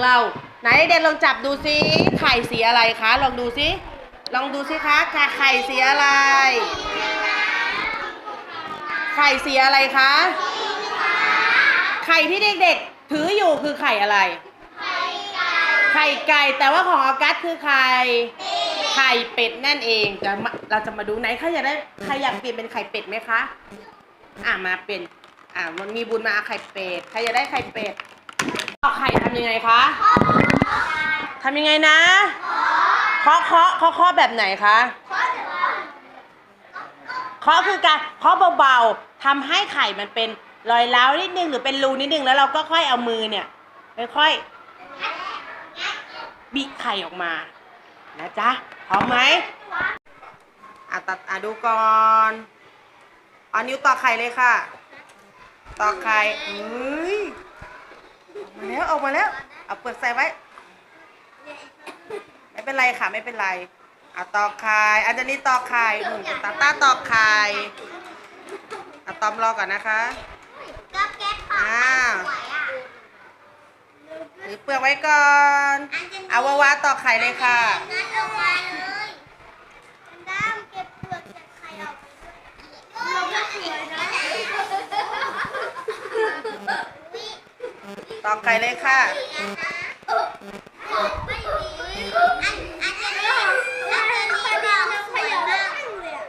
เราไหนเด็กลองจับดูซิไข่สีอะไรคะ ลองดูซิลองดูซิคะค่ะไข่สีอะไร ไข่สีอะไรคะไข่ที่เด็กๆถืออยู่คือไข่อะไร ไข่ไก่แต่ว่าของออกัสคือไข่ไข่เป็ดนั่นเองจะมาเราจะมาดูไหนใครอยากได้ใครอยากเปลี่ยนเป็นไข่เป็ดไหมคะอะมาเป็นอะมันมีบุญมาไข่เป็ดใครอยากได้ไข่เป็ด เอาไข่ทำยังไงคะทำยังไงนะเคาะเคาะเคาะเคาะแบบไหนคะเคาะคือการเคาะเบาๆทำให้ไข่มันเป็นรอยร้าวนิดนึงหรือเป็นรูนิดนึงแล้วเราก็ค่อยเอามือเนี่ยค่อยๆบิไข่ออกมานะจ๊ะพร้อมไหมอะตัดอะดูก่อนเอานิ้วต่อไข่เลยค่ะ ต่อไข่เอ้ย มาแล้วออกมาแล้ว เอาเปลือกใส่ไว้ ไม่เป็นไรค่ะ ไม่เป็นไรเอาตอกไข่อันนี้ตอกไข่หมุนตาต้าตอกไข่เอาตอมรอก่อนนะคะก็แก๊สของอ้าวสวยอะหรือเปลือกไว้ก่อน เอาวาวาตอกไข่เลยค่ะ งั้นเอามาเลยด้ามเก็บเปลือกจากไข่ออกเราก็สวยนะ ตอกไข่เลยค่ะไม่มีอันอันนี้อันนี้ปอกสวยมาก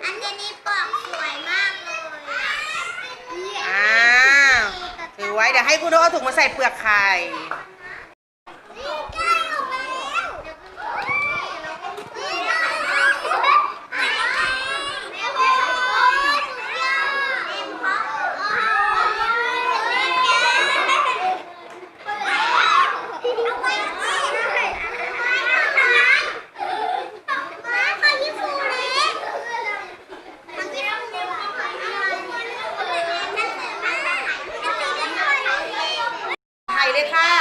อันนี้ปอกสวยมากเลยอ้าวถือไว้เดี๋ยวให้คุณโนเอาถุงมาใส่เปลือกไข่ นี่ใกล้ออกมาแล้วไข่เลยค่ะ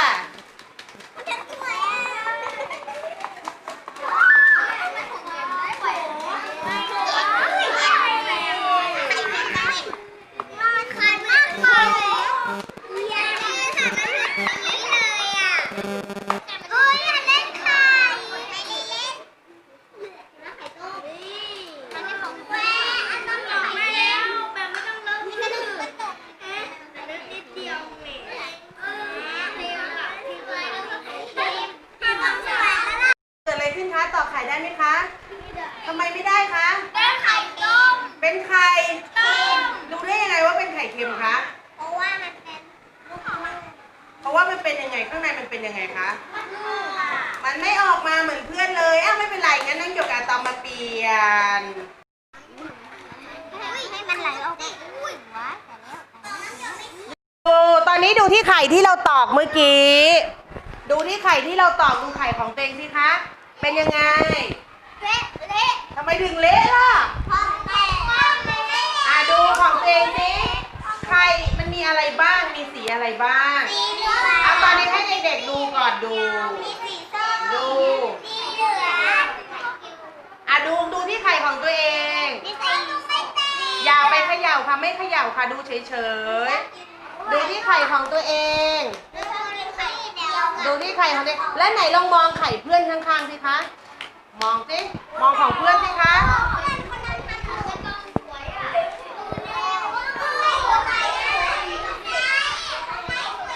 เกิดอะไรขึ้นคะ ตอกไข่ได้ไหมคะทำไมไม่ได้คะ ได้ไข่ต้ม เป็นไข่ต้ม รู้ได้ยังไงว่าเป็นไข่เค็มคะ เพราะว่ามันเป็นลูกของมันเพราะว่ามันเป็นยังไงข้างในมันเป็นยังไงคะลูกอะมันไม่ออกมาเหมือนเพื่อนเลยอ้าวไม่เป็นไรงั้นนั่งหยกอาตอมมาเปลี่ยนให้มันไหลออกไปอุ้ยว้าแต่แล้วดูตอนนี้ดูที่ไข่ที่เราตอกเมื่อกี้ ดูที่ไข่ที่เราตอกดูไข่ของเตงสิคะ เป็นยังไงเละเละทำไมถึงเละล่ะพอแตกก็ไม่ได้อะดูของเตงสิไข่มันมีอะไรบ้างมีสีอะไรบ้างสีเหลืองเอาตอนนี้ให้เด็กๆดูก่อนดู มีสีส้มดู สีเหลืองอะดูดูที่ไข่ของตัวเอง มีสีไม่แตกอย่าไปเขย่าค่ะไม่เขย่าค่ะดูเฉยๆ ดูที่ไข่ของตัวเองแล้วก็มีไข่เดูที่ไข่ของตัวเองและไหนลองมองไข่เพื่อนข้างๆสิคะ มองสิ มองของเพื่อนสิคะ